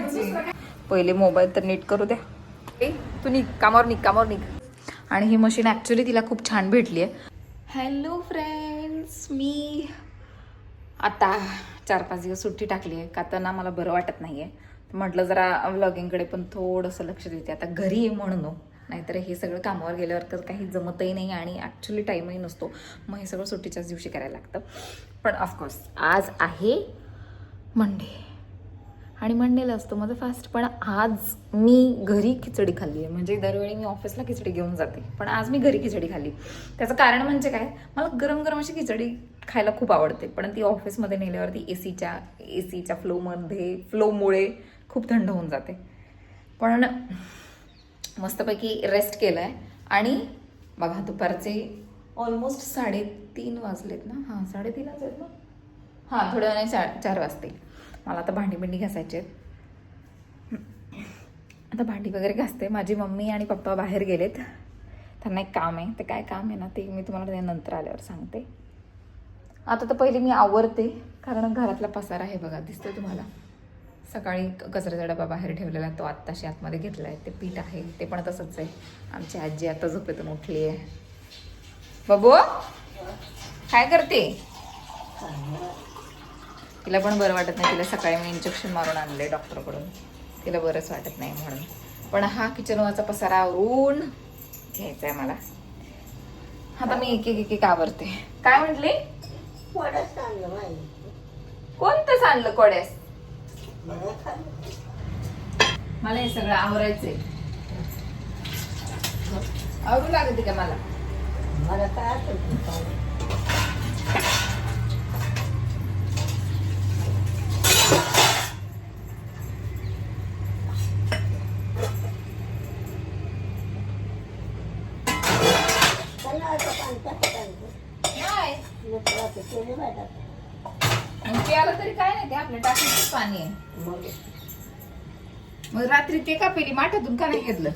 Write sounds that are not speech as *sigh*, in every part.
करायची. पहिले मोबाईल तर नीट करू द्या. ए तू निघ कामावर निघ कामावर निघ. आणि ही मशीन ॲक्च्युली तिला खूप छान भेटली आहे हॅलो फ्रेंड्स मी आता चार पाच दिवस सुट्टी टाकली आहे का तर ना मला बरं वाटत नाही आहे म्हटलं जरा व्लॉगिंगकडे पण थोडंसं लक्ष देते. आता घरी आहे म्हणून हो. नाहीतर हे सगळं कामावर गेल्यावर तर काही जमतही नाही आणि ॲक्च्युली टाईमही नसतो. मग हे सगळं सुट्टीच्याच दिवशी करायला लागतं. पण ऑफकोर्स आज आहे मंडे आणि म्हणलेलं असतो माझं फास्ट पण आज मी घरी खिचडी खाल्ली आहे म्हणजे दरवेळी मी ऑफिसला खिचडी घेऊन जाते. पण आज मी घरी खिचडी खाल्ली. त्याचं कारण म्हणजे काय? मला गरम गरम अशी खिचडी खायला खूप आवडते. पण ती ऑफिसमध्ये नेल्यावरती ए सीच्या ए सीच्या फ्लोमध्ये फ्लोमुळे खूप थंड होऊन जाते. पण मस्तपैकी रेस्ट केलं आहे आणि बघा दुपारचे ऑलमोस्ट साडेतीन वाजलेत ना? हां साडेतीन वाजलेत ना? हां थोड्या वेळाने चार चार वाजतील. मला आता भांडी बिंडी घासायचे आहेत. आता भांडी वगैरे घासते. माझी मम्मी आणि पप्पा बाहेर गेलेत. त्यांना एक काम आहे. ते काय काम आहे ना ते मी तुम्हाला नंतर आल्यावर सांगते. आता तर पहिले मी आवरते कारण घरातला पसारा आहे बघा दिसतोय तुम्हाला. सकाळी क- कचऱ्याचा डबा बाहेर ठेवलेला आहे. तो आत्ताशी आतमध्ये घेतला आहे. ते पीठ आहे. ते पण तसंच आहे. आमची आजी आता झोपेतून उठली आहे. बाबू काय करते? तिला पण बरं वाटत नाही तिला सकाळी मी इंजेक्शन मारून आणले डॉक्टरकडून तिला बरंच वाटत नाही म्हणून. पण हा किचनवरचा पसारा आवरून घ्यायचा आहे मला. आता मी एक एक एक एक आवरते. काय म्हटले? कोणतं सांडलं कोड्यास? मला हे सगळं आवरायचंय. आवरू लागते का मला? मला काय आठवतं खाल्लं चला आता पाणी टाकत आणतो मग तरी काय नाही ते आपल्या टाकीच पाणी आहे. मग मग रात्री ते का पेली माठातून का नाही घेतलं?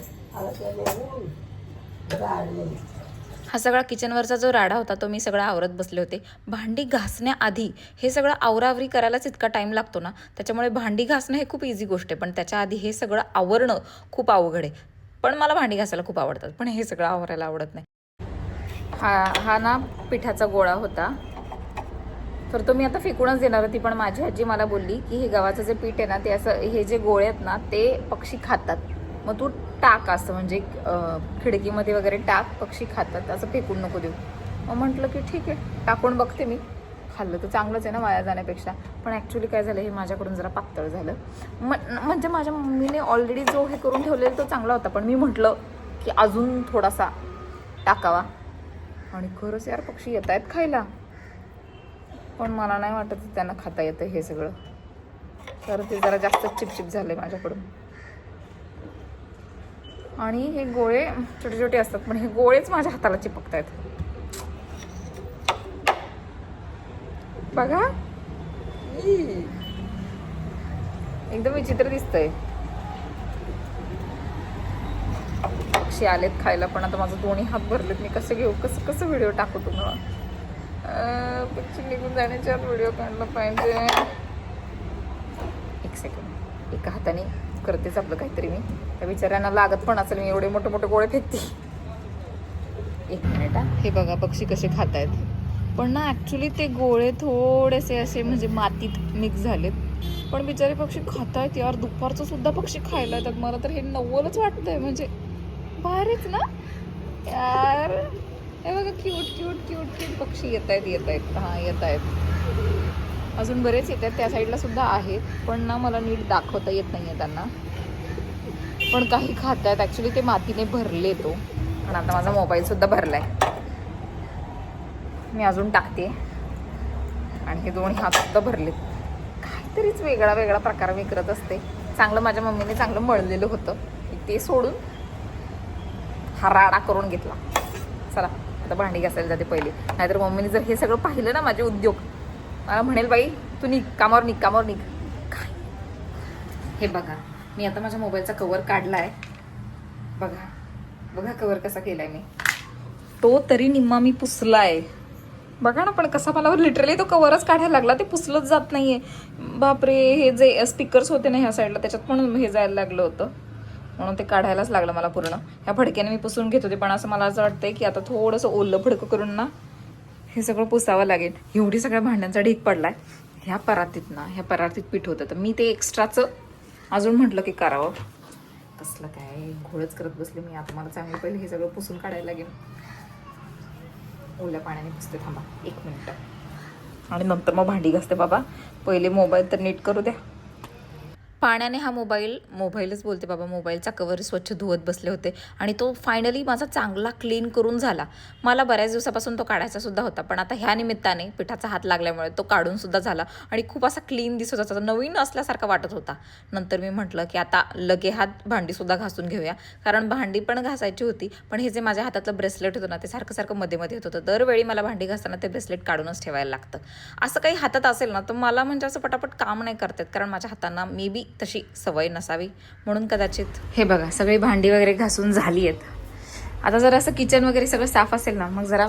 हा सगळा किचनवरचा जो राडा होता तो मी सगळा आवरत बसले होते. भांडी घासण्याआधी हे सगळं आवरावरी करायलाच इतका टाईम लागतो ना. त्याच्यामुळे भांडी घासणं हे खूप इझी गोष्ट आहे. पण त्याच्या आधी हे सगळं आवरणं खूप अवघड आहे. पण मला भांडी घासायला खूप आवडतात. पण हे सगळं आवरायला आवडत नाही. हा हा ना पिठाचा गोळा होता. तर तो मी आता फेकूनच देणार होती पण माझी आजी मला बोलली की हे गव्हाचं जे पीठ आहे ना ते असं हे जे गोळे आहेत ना ते पक्षी खातात. मग तू टाक असं म्हणजे खिडकीमध्ये वगैरे टाक पक्षी खातात असं फेकून नको देऊ. मग म्हटलं की ठीक आहे टाकून बघते मी. खाल्लं तर चांगलंच आहे ना वाया जाण्यापेक्षा. पण ॲक्च्युली काय झालं हे माझ्याकडून जरा पातळ झालं. म- म्हणजे माझ्या मम्मीने ऑलरेडी जो हे करून ठेवलेला तो चांगला होता. पण मी म्हटलं की अजून थोडासा टाकावा. आणि खरंच यार पक्षी येत आहेत खायला. पण मला नाही वाटत त्यांना खाता येतं हे सगळं. तर ते जरा जास्त चिपचिप झाले माझ्याकडून. आणि हे गोळे छोटे छोटे असतात पण हे गोळेच माझ्या हाताला चिपकत आहेत बघा. एकदम विचित्र दिसतंय. पक्षी आलेत खायला पण आता माझं दोन्ही हात भरलेत. मी कसं घेऊ कसं कसं व्हिडिओ टाकू तुम्हाला? पक्षी निघून जाण्याच्या व्हिडिओ काढला पाहिजे. एक सेकंड एका हाताने करतेच आपलं काहीतरी मी. त्या बिचाऱ्यांना लागत पण असेल मी एवढे मोठे मोठे गोळे फेकते. एक मिनिट हे. बघा पक्षी कसे खात आहेत पण ना ॲक्च्युली ते गोळे थोडेसे असे म्हणजे मातीत मिक्स झालेत. पण बिचारे पक्षी खात आहेत यार. दुपारचं सुद्धा पक्षी खायला येतात. मला तर हे नव्वलच वाटतंय. म्हणजे भारीच ना? यार. हे बघा क्यूट क्यूट क्यूट क्यूट पक्षी येत आहेत येत आहेत. हां येत आहेत. अजून बरेच येत आहेत. त्या साईडला सुद्धा आहेत पण ना मला नीट दाखवता येत नाही आहे त्यांना. पण काही खात आहेत. ॲक्च्युली ते मातीने भरले तो. पण आता माझा मोबाईलसुद्धा भरला आहे मी अजून टाकते. आणि हे दोन्ही हातसुद्धा भरलेत. काहीतरीच वेगळा वेगळा प्रकार मी करत असते. चांगलं माझ्या मम्मीने चांगलं मळलेलं होतं. ते सोडून हा राडा करून घेतला. चला आता भांडी घासायला जाते पहिले. नाहीतर मम्मीने जर हे सगळं पाहिलं ना माझे उद्योग मला म्हणेल बाई तू निघ कामावर निघ कामावर निघ. काय? हे बघा मी आता माझ्या मोबाईलचा कवर काढला आहे बघा बघा कवर कसा केलाय मी. तो तरी निम्मा मी पुसलाय. बघा ना पण कसा मला लिटरली तो कवरच काढायला लागला ते पुसलंच जात नाहीये. बापरे हे जे स्पीकर्स होते ना ह्या साईडला त्याच्यात पण हे जायला लागलं होतं. म्हणून ते काढायलाच लागलं मला पूर्ण. ह्या फडक्याने मी पुसून घेत होते पण असं मला असं वाटतंय की आता थोडंसं ओलं फडकं करून ना हे सगळं पुसावं लागेल. एवढी सगळ्या भांड्यांचा ढीक पडलाय. ह्या परातीत ना ह्या परातीत पीठ होतं. तर मी ते एक्स्ट्राचं अजून म्हटलं की करावं. कसलं काय? घोळच करत बसले मी आता. मला चांगलं पहिले हे सगळं पुसून काढायला लागेल. ओल्या पाण्याने पुसते थांबा. एक मिनिट. आणि नंतर मग भांडी घासते बाबा. पहिले मोबाईल तर नीट करू द्या. पाण्याने हा मोबाईल मोबाईलच बोलते बाबा मोबाईलचा कवर स्वच्छ धुवत बसले होते. आणि तो फायनली माझा चांगला क्लीन करून झाला. मला बऱ्याच दिवसापासून तो काढायचा सुद्धा होता पण आता ह्या निमित्ताने पिठाचा हात लागल्यामुळे तो काढून सुद्धा झाला. आणि खूप असा क्लीन दिसत होता नवीन असल्यासारखा वाटत होता. नंतर मी म्हटलं की आता लगे हात भांडीसुद्धा घासून घेऊया. कारण भांडी पण घासायची होती पण हे जे माझ्या हातातलं ब्रेसलेट होतं ना ते सारखं सारखं मध्ये मध्ये होत होतं. दरवेळी मला भांडी घासताना ते ब्रेसलेट काढूनच ठेवायला लागतं. असं काही हातात असेल ना तर मला म्हणजे असं पटापट काम नाही करतात कारण माझ्या हातांना मे बी तशी सवय नसावी. म्हणून कदाचित हे बघा सगळी भांडी वगैरे घासून झाली आहेत आता जर असं किचन वगैरे सगळं साफ असेल ना मग जरा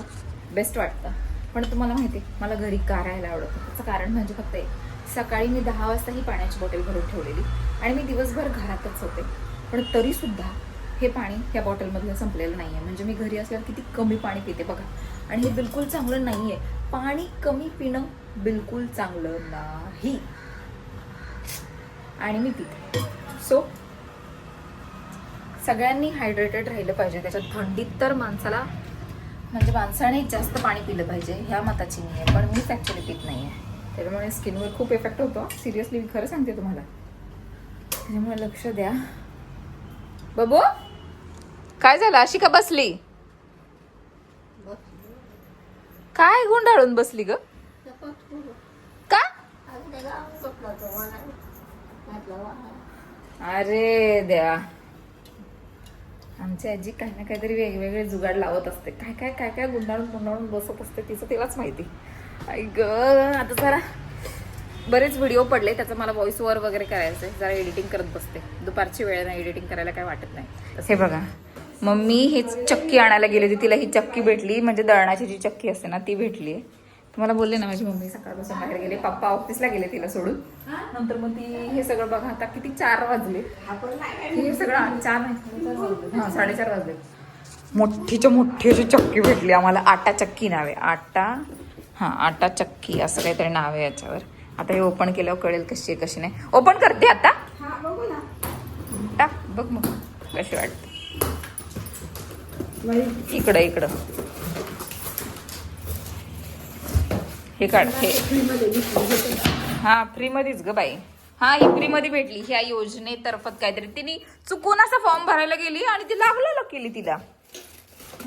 बेस्ट वाटतं. पण तुम्हाला माहिती आहे, मला घरी कारायला आवडतं. त्याचं कारण म्हणजे फक्त एक सकाळी मी दहा वाजता ही पाण्याची बॉटल भरून ठेवलेली. आणि मी दिवसभर घरातच होते. पण तरीसुद्धा हे पाणी या बॉटलमधलं संपलेलं नाही आहे म्हणजे मी घरी असल्यावर किती कमी पाणी पिते बघा. आणि हे बिलकुल चांगलं नाही आहे पाणी कमी पिणं बिलकुल चांगलं नाही. आणि मी पिते. सो सगळ्यांनी हायड्रेटेड राहिलं पाहिजे. त्याच्यात थंडीत तर माणसाला म्हणजे माणसाने जास्त पाणी पिलं पाहिजे ह्या मताची मी आहे. पण मीच ॲक्च्युली पित नाही आहे त्याच्यामुळे स्किनवर खूप इफेक्ट होतो. सिरियसली मी खरं सांगते तुम्हाला. त्याच्यामुळे लक्ष द्या. बाबू काय झालं? अशी का बसली? काय गुंडाळून बसली ग? का? अरे द्या आमची आजी काही ना काहीतरी वेगवेगळे जुगाड लावत असते. काय काय काय काय गुंडाळून गुंडाळून बसत असते तिचं तिलाच माहिती. आई ग आता जरा बरेच व्हिडिओ पडले त्याचं मला व्हॉइस ओव्हर वगैरे करायचं आहे जरा एडिटिंग करत बसते. दुपारची वेळ नाही एडिटिंग करायला काय वाटत नाही. हे बघा. मम्मी हीच चक्की आणायला गेली होती. तिला ही चक्की भेटली. म्हणजे दळणाची जी चक्की असते ना ती भेटली तुम्हाला बोलले ना माझी मम्मी सकाळपासून बाहेर गेले. पप्पा ऑफिसला गेले तिला सोडून. नंतर मग ती हे सगळं बघा आता किती चार वाजले. हे सगळं चार नाही हा साडेचार वाजले. मोठीच्या मोठी अशी चक्की भेटली आम्हाला. आटा चक्की नाव. आहे आटा हा आटा चक्की असं काहीतरी नाव आहे याच्यावर. आता हे ओपन केल्यावर कळेल कशी आहे कशी नाही. ओपन करते आता. टाक बघ मग कशी वाटते. इकडं इकडं. हे काढ हे. हा फ्री मध्येच ग बाई. हा ही फ्री मध्ये भेटली. ह्या योजनेतर्फत काहीतरी. तिने चुकून असा फॉर्म भरायला गेली आणि ती लागलं केली तिला.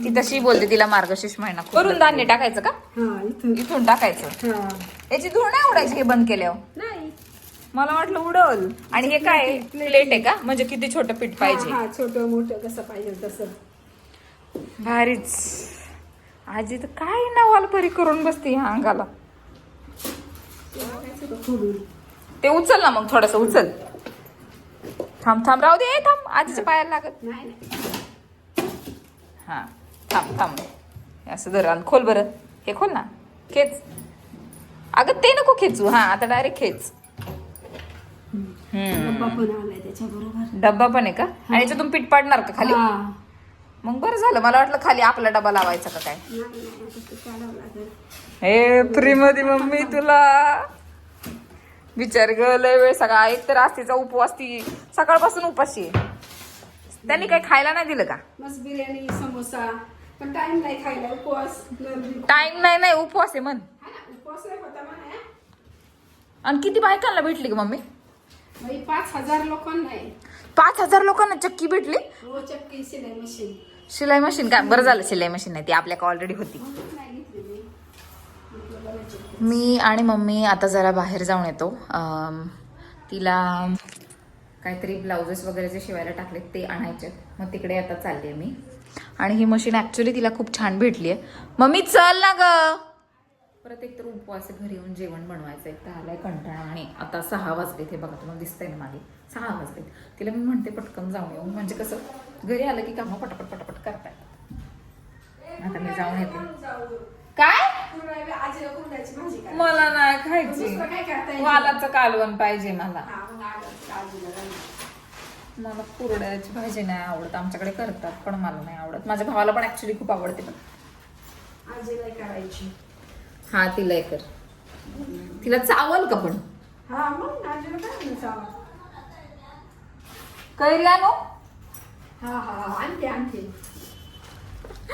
ती तशी बोलते तिला मार्गशीर्ष महिना वरून धान्य टाकायचं का? हा इथून. टाकायचं. हा. याची धूळ नाही उडायची हे बंद केल्यावर? नाही. मला वाटलं उडल. आणि हे काय? प्लेट आहे. का? म्हणजे किती छोटं पीठ पाहिजे? हा छोटं मोठं कसं पाहिजे तसं. भारीच. आजी तर काय नवाल परी करून बसते ह्या अंगाला. ते उचल ना मग थोडस उचल. थांब थांब. राहू दे थांब. आजीच्या पायाला लागत हा थांब थांब. असं धर आणि खोल बरं. हे खोल ना. खेच. अगं ते नको खेचू. हा आता डायरेक्ट खेच. डब्बा पण आहे का? आणि याच्यातून पीठ पाडणार का खाली? हा. मग बरं झालं. मला वाटलं खाली आपला डबा लावायचा का काय? हे फ्री मध्ये मम्मी तुला. विचार ग लय वेळ सगळा. एक तर आस्तीचा उपवास ती. सकाळपासून उपाशी आहे. त्यांनी काही खायला नाही दिलं का? मस्त बिर्याणी समोसा. पण टाइम नाही खायला उपवास. टाइम नाही नाही उपवास आहे म्हण. उपवास नाही होता म्हणा आणि किती बायकांना भेटली ग मम्मी? बाई पाच हजार लोकांना आहे. पाच हजार लोकांना चक्की भेटली? हो चक्की सिलाई मशीन. शिलाई मशीन काय बरं झालं शिलाई मशीन नाही ती आपल्याकडे ऑलरेडी होती. मी. आणि मम्मी आता जरा बाहेर जाऊन येतो. तिला काहीतरी ब्लाउजेस वगैरे जे शिवायला टाकलेत ते आणायचे मग तिकडे आता चालली मी. आणि ही मशीन ॲक्च्युली तिला खूप छान भेटली आहे. मम्मी चल ना ग! परत तर उपवास घरी येऊन जेवण बनवायचं एक तर आलाय कंटाळा आणि आता सहा वाजले ते बघा तुम्हाला दिसतंय ना मागे? सहा वाजले तिला मी म्हणते पटकन जाऊन येऊ म्हणजे कसं घरी आलं की कामं पटापट पटापट करतायत. आता मी जाऊन येते. काय? मला नाही खायची. वालाचं कालवण पाहिजे मला. मला कुरड्याची भाजी नाही आवडत. आमच्याकडे करतात पण मला नाही आवडत. माझ्या भावाला पण ऍक्च्युली खूप आवडते पण आजीला करायची. हा तिला कर. तिला चावल का पण? हा मग आजीला काय म्हणून चावा कैरी आणू हा हा हा आणते. *laughs*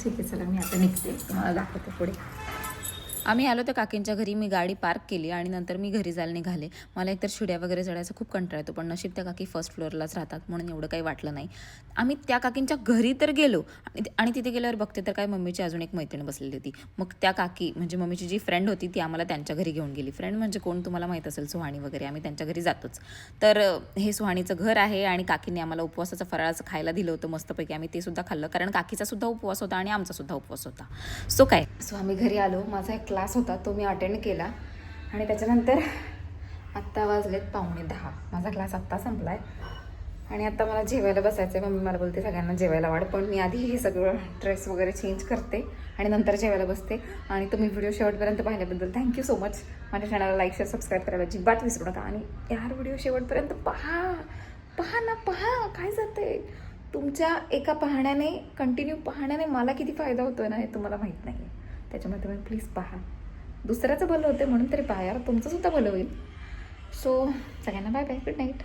ठीक आहे चला मी आता निघते. तुम्हाला दाखवते पुढे. आम्ही आलो त्या काकींच्या घरी मी गाडी पार्क केली आणि नंतर मी घरी जायला निघाले. मला एकतर शिड्या वगैरे चढायचा खूप कंटाळा येतो पण नशीब त्या काकी फर्स्ट फ्लोअरलाच राहतात म्हणून एवढं काही वाटलं नाही. आम्ही त्या काकींच्या घरी तर गेलो आणि तिथे गेल्यावर बघते तर काय मम्मीची अजून एक मैत्रीण बसलेली होती. मग त्या काकी म्हणजे मम्मीची जी फ्रेंड होती ती आम्हाला त्यांच्या घरी घेऊन गेली. फ्रेंड म्हणजे कोण तुम्हाला माहीत असेल सुहाणी वगैरे. आम्ही त्यांच्या घरी जातोच. तर हे सुहाणीचं घर आहे आणि काकींनी आम्हाला उपवासाचं फराळाचं खायला दिलं होतं मस्तपैकी. आम्ही ते सुद्धा खाल्लं. कारण काकीचा सुद्धा उपवास होता आणि आमचा सुद्धा उपवास होता. सो काय? सो आम्ही घरी आलो. माझा एक क्लास होता तो मी अटेंड केला. आणि त्याच्यानंतर आत्ता वाजलेत पावणे दहा. माझा क्लास आत्ता संपला आहे आणि आत्ता मला जेवायला बसायचं आहे मम्मी मला बोलते सगळ्यांना जेवायला वाढ. पण मी आधी हे सगळं ड्रेस वगैरे चेंज करते आणि नंतर जेवायला बसते. आणि तुम्ही व्हिडिओ शेवटपर्यंत पाहिल्याबद्दल थँक्यू सो मच माझ्या चॅनलला लाईक शेअर सबस्क्राईब करायला अजिबात विसरू नका. आणि यार व्हिडिओ शेवटपर्यंत पहा. पहा ना पहा. काय जाते तुमच्या एका पाहण्याने कंटिन्यू पाहण्याने मला किती फायदा होतो ना हे तुम्हाला माहीत नाही आहे त्याच्यामुळे तुम्ही प्लीज पहा. दुसऱ्याचं भलं होते म्हणून तरी पहा. यार तुमचंसुद्धा भलं होईल. सो सगळ्यांना बाय बाय गुड नाईट